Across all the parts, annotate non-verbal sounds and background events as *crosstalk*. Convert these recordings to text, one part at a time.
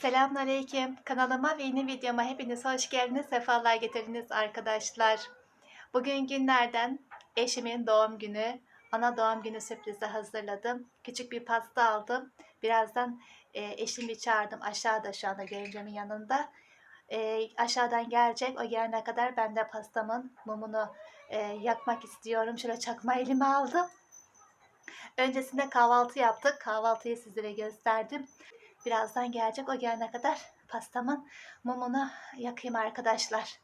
Selamünaleyküm. Kanalıma ve yeni videoma hepiniz hoş geldiniz. Sefalar getirdiniz arkadaşlar. Bugün günlerden eşimin doğum günü. Ona doğum günü sürprizi hazırladım. Küçük bir pasta aldım. Birazdan e, eşimi çağırdım. Aşağıda şu anda görümcemin yanında. E, aşağıdan gelecek. O gelene kadar ben de pastamın mumunu e, yakmak istiyorum. Şöyle çakma elime aldım. Öncesinde kahvaltı yaptık. Kahvaltıyı sizlere gösterdim. Birazdan gelecek. O gelene kadar pastamın mumunu yakayım arkadaşlar.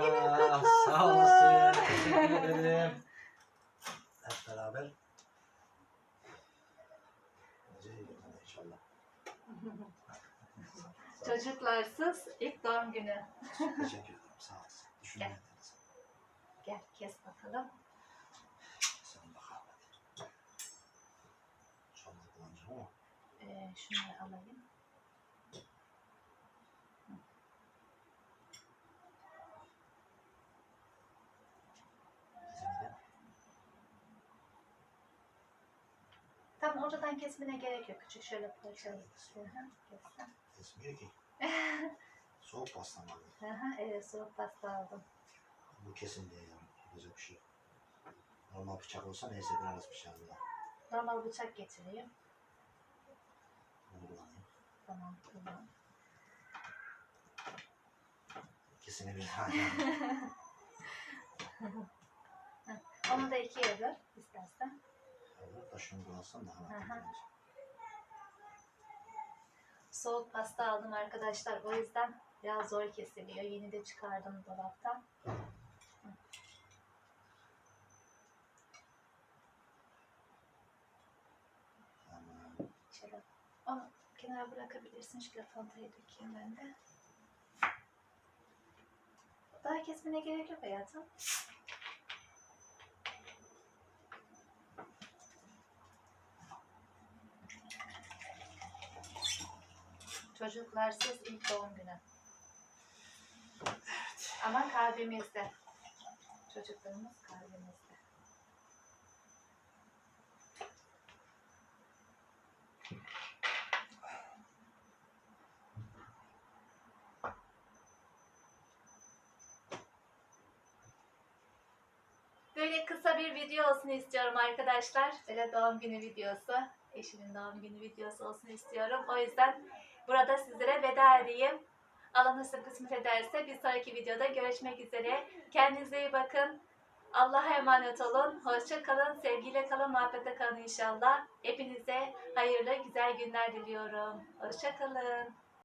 Doğum günün kutlu Sağ olsun. olasın. Teşekkür *laughs* ederim. Hep beraber. İnşallah. *laughs* Çocuklarsız ilk doğum günü. Teşekkür ederim. Sağ olasın. Düşünmediniz. Gel kes bakalım. Sen bakalım hadi. Çok da kullanacağım ama. Ee, şunları alayım. Ortadan kesmene gerek yok. Küçük şöyle parçalı. Kesmiyor ki. *laughs* Soğuk pastam var. Hı hı, evet soğuk pasta aldım. Bu kesin diye yani. Yapacak bir şey yok. Normal bıçak olsa neyse biraz bıçağım da. Normal bıçak getireyim. Bunu kullanayım. Tamam tamam. İkisini bir. *laughs* Onu da ikiye böl istersen. Olur da şunu kullansam daha. Soğuk pasta aldım arkadaşlar. O yüzden biraz zor kesiliyor. Yeni de çıkardım dolaptan. Tamam. Şöyle onu kenara bırakabilirsin. Şu lavantayı dökeyim ben de. Daha kesmene gerek yok hayatım. Çocuklarsız ilk doğum günü. Ama kalbimizde. Çocuklarımız kalbimizde. Böyle kısa bir video olsun istiyorum arkadaşlar. Böyle doğum günü videosu. Eşimin doğum günü videosu olsun istiyorum. O yüzden burada sizlere veda edeyim. Allah nasip kısmet ederse bir sonraki videoda görüşmek üzere. Kendinize iyi bakın. Allah'a emanet olun. Hoşça kalın. Sevgiyle kalın. Muhabbete kalın inşallah. Hepinize hayırlı güzel günler diliyorum. Hoşça kalın.